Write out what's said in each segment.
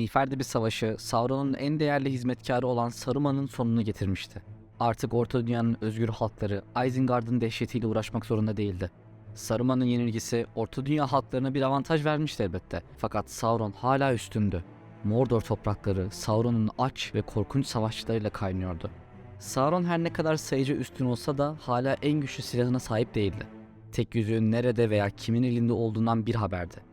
Miğfer'de bir savaşı Sauron'un en değerli hizmetkarı olan Saruman'ın sonunu getirmişti. Artık Orta Dünya'nın özgür halkları Isengard'ın dehşetiyle uğraşmak zorunda değildi. Saruman'ın yenilgisi Orta Dünya halklarına bir avantaj vermişti elbette. Fakat Sauron hala üstündü. Mordor toprakları Sauron'un aç ve korkunç savaşçılarıyla kaynıyordu. Sauron her ne kadar sayıca üstün olsa da hala en güçlü silahına sahip değildi. Tek yüzüğün nerede veya kimin elinde olduğundan bir haberdi.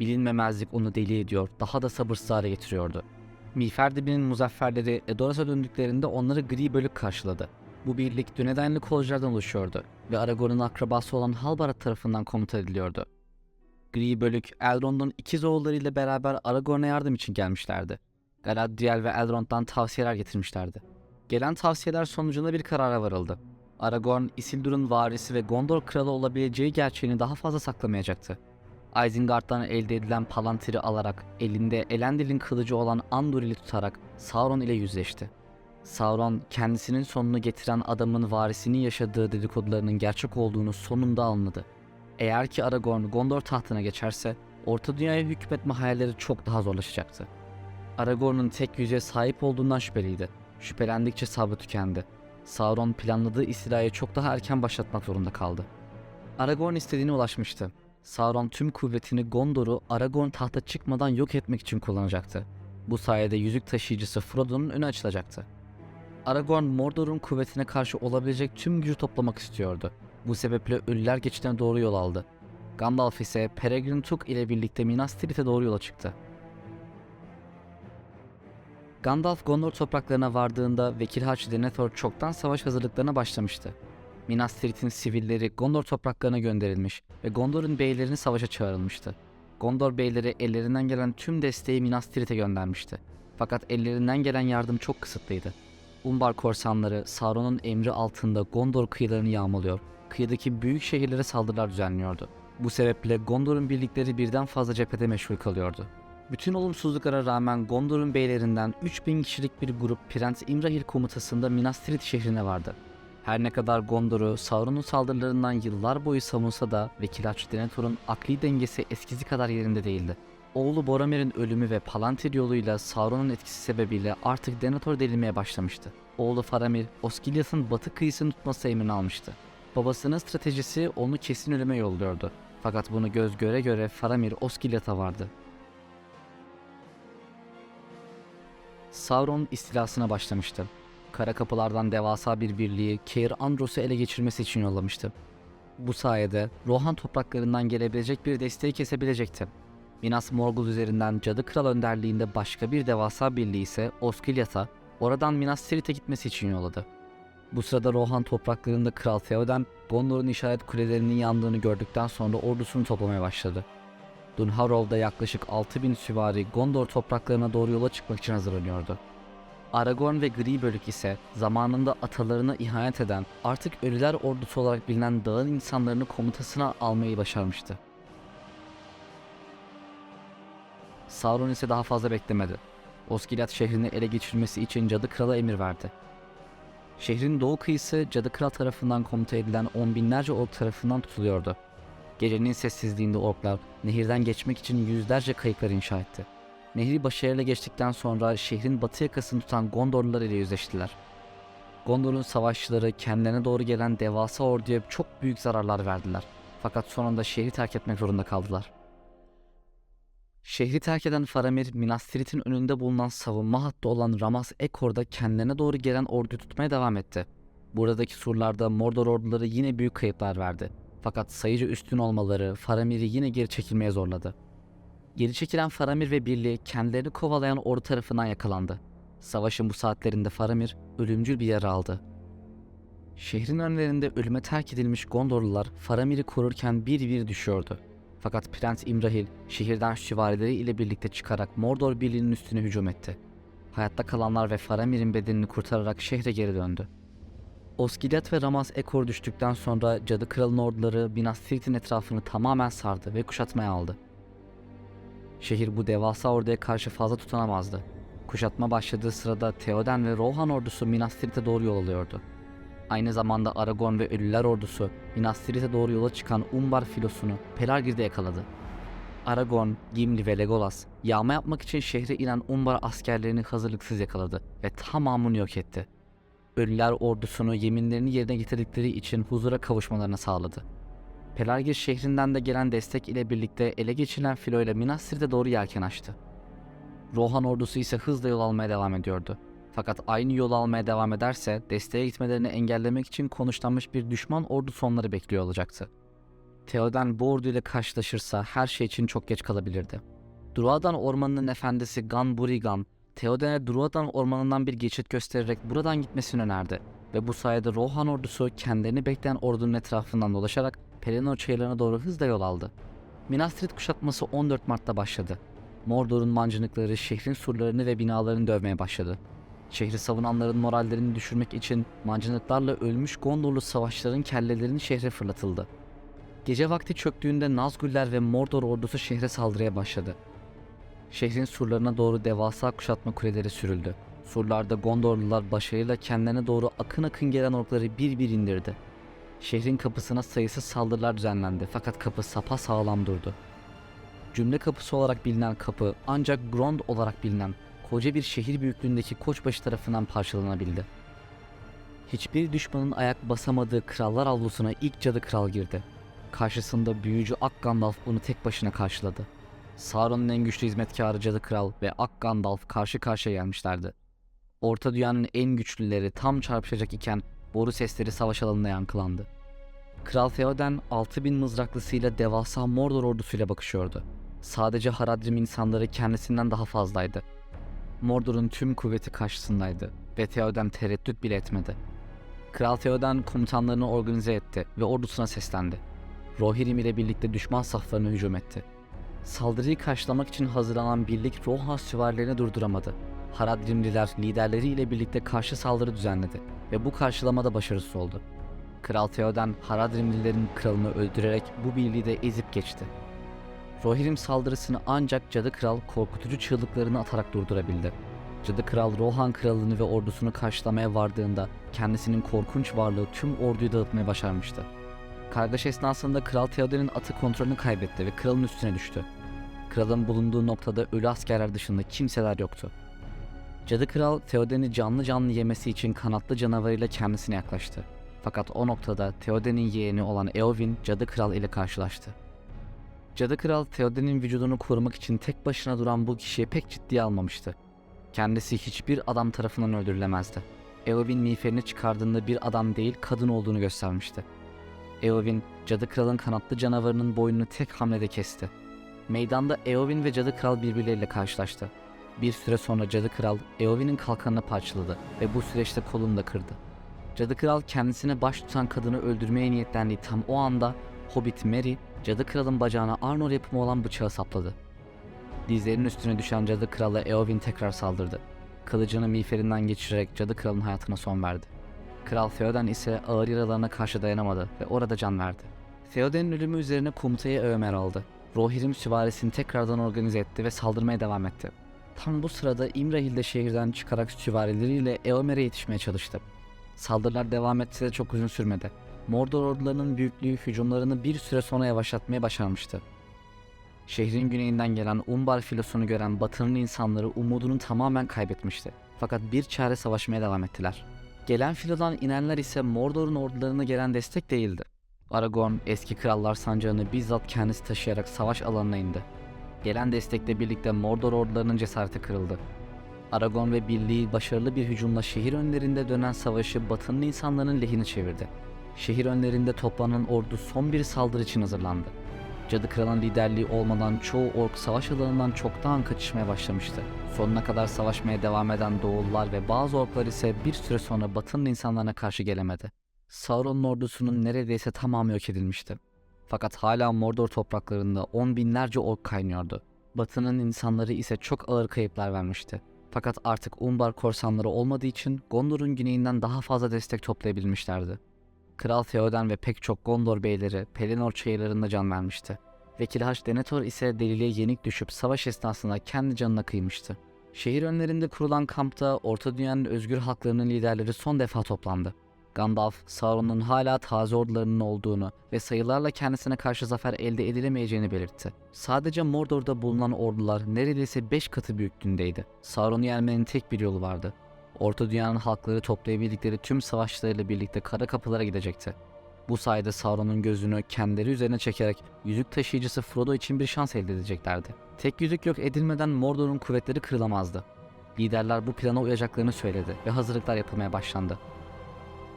Bilinmemezlik onu deli ediyor, daha da sabırsız hale getiriyordu. Miğferdibi'nin muzafferleri Edoras'a döndüklerinde onları gri bölük karşıladı. Bu birlik Dünedainli kolculardan oluşuyordu ve Aragorn'un akrabası olan Halbarad tarafından komuta ediliyordu. Gri bölük Elrond'un ikiz oğullarıyla beraber Aragorn'a yardım için gelmişlerdi. Galadriel ve Elrond'dan tavsiyeler getirmişlerdi. Gelen tavsiyeler sonucunda bir karara varıldı. Aragorn, Isildur'un varisi ve Gondor kralı olabileceği gerçeğini daha fazla saklamayacaktı. Isengard'dan elde edilen Palantir'i alarak elinde Elendil'in kılıcı olan Andúril'i tutarak Sauron ile yüzleşti. Sauron kendisinin sonunu getiren adamın varisinin yaşadığı dedikodularının gerçek olduğunu sonunda anladı. Eğer ki Aragorn Gondor tahtına geçerse Orta Dünya'ya hükmetme hayalleri çok daha zorlaşacaktı. Aragorn'un tek yüzeye sahip olduğundan şüpheliydi. Şüphelendikçe sabrı tükendi. Sauron planladığı istilayı çok daha erken başlatmak zorunda kaldı. Aragorn istediğine ulaşmıştı. Sauron tüm kuvvetini Gondor'u Aragorn tahta çıkmadan yok etmek için kullanacaktı. Bu sayede yüzük taşıyıcısı Frodo'nun önü açılacaktı. Aragorn Mordor'un kuvvetine karşı olabilecek tüm gücü toplamak istiyordu. Bu sebeple Ölüler Geçidi'ne doğru yol aldı. Gandalf ise Peregrin Took ile birlikte Minas Tirith'e doğru yola çıktı. Gandalf Gondor topraklarına vardığında Vekil Haç Denethor çoktan savaş hazırlıklarına başlamıştı. Minas Tirith'in sivilleri Gondor topraklarına gönderilmiş ve Gondor'un beylerini savaşa çağrılmıştı. Gondor beyleri ellerinden gelen tüm desteği Minas Tirith'e göndermişti. Fakat ellerinden gelen yardım çok kısıtlıydı. Umbar korsanları Sauron'un emri altında Gondor kıyılarını yağmalıyor, kıyıdaki büyük şehirlere saldırılar düzenliyordu. Bu sebeple Gondor'un birlikleri birden fazla cephede meşgul kalıyordu. Bütün olumsuzluklara rağmen Gondor'un beylerinden 3000 kişilik bir grup Prens Imrahil komutasında Minas Tirith şehrine vardı. Her ne kadar Gondor'u Sauron'un saldırılarından yıllar boyu savunsa da Vekilaç Denethor'un akli dengesi eskisi kadar yerinde değildi. Oğlu Boromir'in ölümü ve Palantir yoluyla Sauron'un etkisi sebebiyle artık Denethor delirmeye başlamıştı. Oğlu Faramir, Osgiliath'ın batı kıyısını tutması emrini almıştı. Babasının stratejisi onu kesin ölüme yolluyordu. Fakat bunu göz göre göre Faramir Osgiliath'a vardı. Sauron istilasına başlamıştı. Kara kapılardan devasa bir birliği Keir Andros'u ele geçirmesi için yollamıştı. Bu sayede Rohan topraklarından gelebilecek bir desteği kesebilecekti. Minas Morgul üzerinden Cadı Kral önderliğinde başka bir devasa birliği ise Osgiliath'a oradan Minas Tirith'e gitmesi için yolladı. Bu sırada Rohan topraklarında Kral Theoden, Gondor'un işaret kulelerinin yandığını gördükten sonra ordusunu toplamaya başladı. Dunharrow'da yaklaşık 6000 süvari Gondor topraklarına doğru yola çıkmak için hazırlanıyordu. Aragorn ve Gri Bölük ise zamanında atalarına ihanet eden, artık ölüler ordusu olarak bilinen dağın insanlarını komutasına almayı başarmıştı. Sauron ise daha fazla beklemedi. Osgiliath şehrini ele geçirmesi için Cadı Kral'a emir verdi. Şehrin doğu kıyısı Cadı Kral tarafından komuta edilen on binlerce ork tarafından tutuluyordu. Gecenin sessizliğinde orklar nehirden geçmek için yüzlerce kayıklar inşa etti. Nehri başarıyla geçtikten sonra şehrin batı yakasını tutan Gondorlular ile yüzleştiler. Gondor'un savaşçıları kendilerine doğru gelen devasa orduya çok büyük zararlar verdiler. Fakat sonunda şehri terk etmek zorunda kaldılar. Şehri terk eden Faramir, Minas Tirith'in önünde bulunan savunma hattı olan Ramas Ekor'da kendilerine doğru gelen orduyu tutmaya devam etti. Buradaki surlarda Mordor orduları yine büyük kayıplar verdi. Fakat sayıca üstün olmaları Faramir'i yine geri çekilmeye zorladı. Geri çekilen Faramir ve birliği kendilerini kovalayan ordu tarafından yakalandı. Savaşın bu saatlerinde Faramir ölümcül bir yara aldı. Şehrin önlerinde ölüme terk edilmiş Gondorlular Faramir'i korurken bir bir düşüyordu. Fakat Prens İmrahil şehirden süvarileri ile birlikte çıkarak Mordor birliğinin üstüne hücum etti. Hayatta kalanlar ve Faramir'in bedenini kurtararak şehre geri döndü. Osgiliath ve Ramaz Ekor düştükten sonra Cadı Kral'ın orduları Minas Tirith'in etrafını tamamen sardı ve kuşatmaya aldı. Şehir bu devasa orduya karşı fazla tutunamazdı. Kuşatma başladığı sırada Theoden ve Rohan ordusu Minas Tirith'e doğru yol alıyordu. Aynı zamanda Aragorn ve Ölüler ordusu Minas Tirith'e doğru yola çıkan Umbar filosunu Pelargir'de yakaladı. Aragorn, Gimli ve Legolas yağma yapmak için şehre inen Umbar askerlerini hazırlıksız yakaladı ve tamamını yok etti. Ölüler ordusunu yeminlerini yerine getirdikleri için huzura kavuşmalarını sağladı. Pelargir şehrinden de gelen destek ile birlikte ele geçirilen filo ile Minas Tirith'e doğru yelken açtı. Rohan ordusu ise hızla yol almaya devam ediyordu. Fakat aynı yol almaya devam ederse desteğe gitmelerini engellemek için konuşlanmış bir düşman ordusu onları bekliyor olacaktı. Theoden bu orduyla karşılaşırsa her şey için çok geç kalabilirdi. Druadan ormanının efendisi Gan Burigan, Theoden'e Druadan ormanından bir geçit göstererek buradan gitmesini önerdi ve bu sayede Rohan ordusu kendilerini bekleyen ordunun etrafından dolaşarak Pelennor çayırlarına doğru hızla yol aldı. Minas Tirith kuşatması 14 Mart'ta başladı. Mordor'un mancınıkları şehrin surlarını ve binalarını dövmeye başladı. Şehri savunanların morallerini düşürmek için mancınıklarla ölmüş Gondorlu savaşçıların kellelerinin şehre fırlatıldı. Gece vakti çöktüğünde Nazgûl'ler ve Mordor ordusu şehre saldırıya başladı. Şehrin surlarına doğru devasa kuşatma kuleleri sürüldü. Surlarda Gondorlular başarıyla kendilerine doğru akın akın gelen orkları bir bir indirdi. Şehrin kapısına sayısız saldırılar düzenlendi fakat kapı sapa sağlam durdu. Cümle kapısı olarak bilinen kapı ancak Grond olarak bilinen koca bir şehir büyüklüğündeki Koçbaşı tarafından parçalanabildi. Hiçbir düşmanın ayak basamadığı krallar avlusuna ilk cadı kral girdi. Karşısında büyücü Ak Gandalf bunu tek başına karşıladı. Sauron'un en güçlü hizmetkarı Cadı Kral ve Ak Gandalf karşı karşıya gelmişlerdi. Orta Dünya'nın en güçlüleri tam çarpışacak iken boru sesleri savaş alanına yankılandı. Kral Theoden 6000 mızraklısıyla devasa Mordor ordusuyla bakışıyordu. Sadece Haradrim insanları kendisinden daha fazlaydı. Mordor'un tüm kuvveti karşısındaydı ve Theoden tereddüt bile etmedi. Kral Theoden komutanlarını organize etti ve ordusuna seslendi. Rohirrim ile birlikte düşman saflarına hücum etti. Saldırıyı karşılamak için hazırlanan birlik Rohan süvarilerini durduramadı. Haradrimliler liderleriyle birlikte karşı saldırı düzenledi ve bu karşılamada başarısız oldu. Kral Theoden Haradrimlilerin kralını öldürerek bu birliği de ezip geçti. Rohirrim saldırısını ancak Cadı Kral korkutucu çığlıklarını atarak durdurabildi. Cadı Kral Rohan kralını ve ordusunu karşılamaya vardığında kendisinin korkunç varlığı tüm orduyu dağıtmaya başarmıştı. Kargaşa esnasında Kral Theoden'in atı kontrolünü kaybetti ve kralın üstüne düştü. Kralın bulunduğu noktada ölü askerler dışında kimseler yoktu. Cadı Kral Theoden'i canlı canlı yemesi için kanatlı canavarıyla kendisine yaklaştı. Fakat o noktada Theoden'in yeğeni olan Eowyn Cadı Kral ile karşılaştı. Cadı Kral Theoden'in vücudunu korumak için tek başına duran bu kişiyi pek ciddiye almamıştı. Kendisi hiçbir adam tarafından öldürülemezdi. Eowyn miğferini çıkardığında bir adam değil kadın olduğunu göstermişti. Eowyn, Cadı Kral'ın kanatlı canavarının boynunu tek hamlede kesti. Meydanda Eowyn ve Cadı Kral birbirleriyle karşılaştı. Bir süre sonra Cadı Kral Eowyn'in kalkanını parçaladı ve bu süreçte kolunu da kırdı. Cadı Kral kendisine baş tutan kadını öldürmeye niyetlendiği tam o anda Hobbit Merry, Cadı Kral'ın bacağına Arnor yapımı olan bıçağı sapladı. Dizlerinin üstüne düşen Cadı Kral'a Eowyn tekrar saldırdı. Kılıcını miğferinden geçirerek Cadı Kral'ın hayatına son verdi. Kral Theoden ise ağır yaralarına karşı dayanamadı ve orada can verdi. Theoden'in ölümü üzerine komutayı Ömer aldı. Rohirrim süvarisini tekrardan organize etti ve saldırmaya devam etti. Tam bu sırada İmrahil de şehirden çıkarak süvarileriyle Eomer'e yetişmeye çalıştı. Saldırılar devam etse de çok uzun sürmedi. Mordor ordularının büyüklüğü hücumlarını bir süre sonra yavaşlatmaya başarmıştı. Şehrin güneyinden gelen Umbar filosunu gören Batı'nın insanları umudunu tamamen kaybetmişti. Fakat bir çare savaşmaya devam ettiler. Gelen filodan inenler ise Mordor'un ordularına gelen destek değildi. Aragorn eski krallar sancağını bizzat kendisi taşıyarak savaş alanına indi. Gelen destekle birlikte Mordor ordularının cesareti kırıldı. Aragorn ve birliği başarılı bir hücumla şehir önlerinde dönen savaşı Batı'nın insanların lehine çevirdi. Şehir önlerinde toplanan ordu son bir saldırı için hazırlandı. Cadı Kral'ın liderliği olmadan çoğu ork savaş alanından çoktan kaçışmaya başlamıştı. Sonuna kadar savaşmaya devam eden Doğullar ve bazı orklar ise bir süre sonra Batı'nın insanlarına karşı gelemedi. Sauron'un ordusunun neredeyse tamamı yok edilmişti. Fakat hala Mordor topraklarında on binlerce ork kaynıyordu. Batı'nın insanları ise çok ağır kayıplar vermişti. Fakat artık Umbar korsanları olmadığı için Gondor'un güneyinden daha fazla destek toplayabilmişlerdi. Kral Theoden ve pek çok Gondor beyleri Pelennor çayırlarında can vermişti. Vekil Haç Denethor ise deliliğe yenik düşüp savaş esnasında kendi canına kıymıştı. Şehir önlerinde kurulan kampta Orta Dünya'nın özgür halklarının liderleri son defa toplandı. Gandalf, Sauron'un hala taze ordularının olduğunu ve sayılarla kendisine karşı zafer elde edilemeyeceğini belirtti. Sadece Mordor'da bulunan ordular neredeyse 5 katı büyüklüğündeydi. Sauron'u yenmenin tek bir yolu vardı. Orta Dünya'nın halkları toplayabildikleri tüm savaşlarıyla birlikte kara kapılara gidecekti. Bu sayede Sauron'un gözünü kendileri üzerine çekerek yüzük taşıyıcısı Frodo için bir şans elde edeceklerdi. Tek yüzük yok edilmeden Mordor'un kuvvetleri kırılamazdı. Liderler bu plana uyacaklarını söyledi ve hazırlıklar yapılmaya başlandı.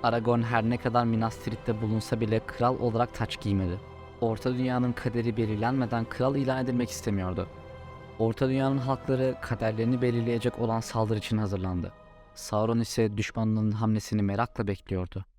Aragorn her ne kadar Minas Tirith'te bulunsa bile kral olarak taç giymedi. Orta Dünya'nın kaderi belirlenmeden kral ilan edilmek istemiyordu. Orta Dünya'nın halkları kaderlerini belirleyecek olan saldırı için hazırlandı. Sauron ise düşmanının hamlesini merakla bekliyordu.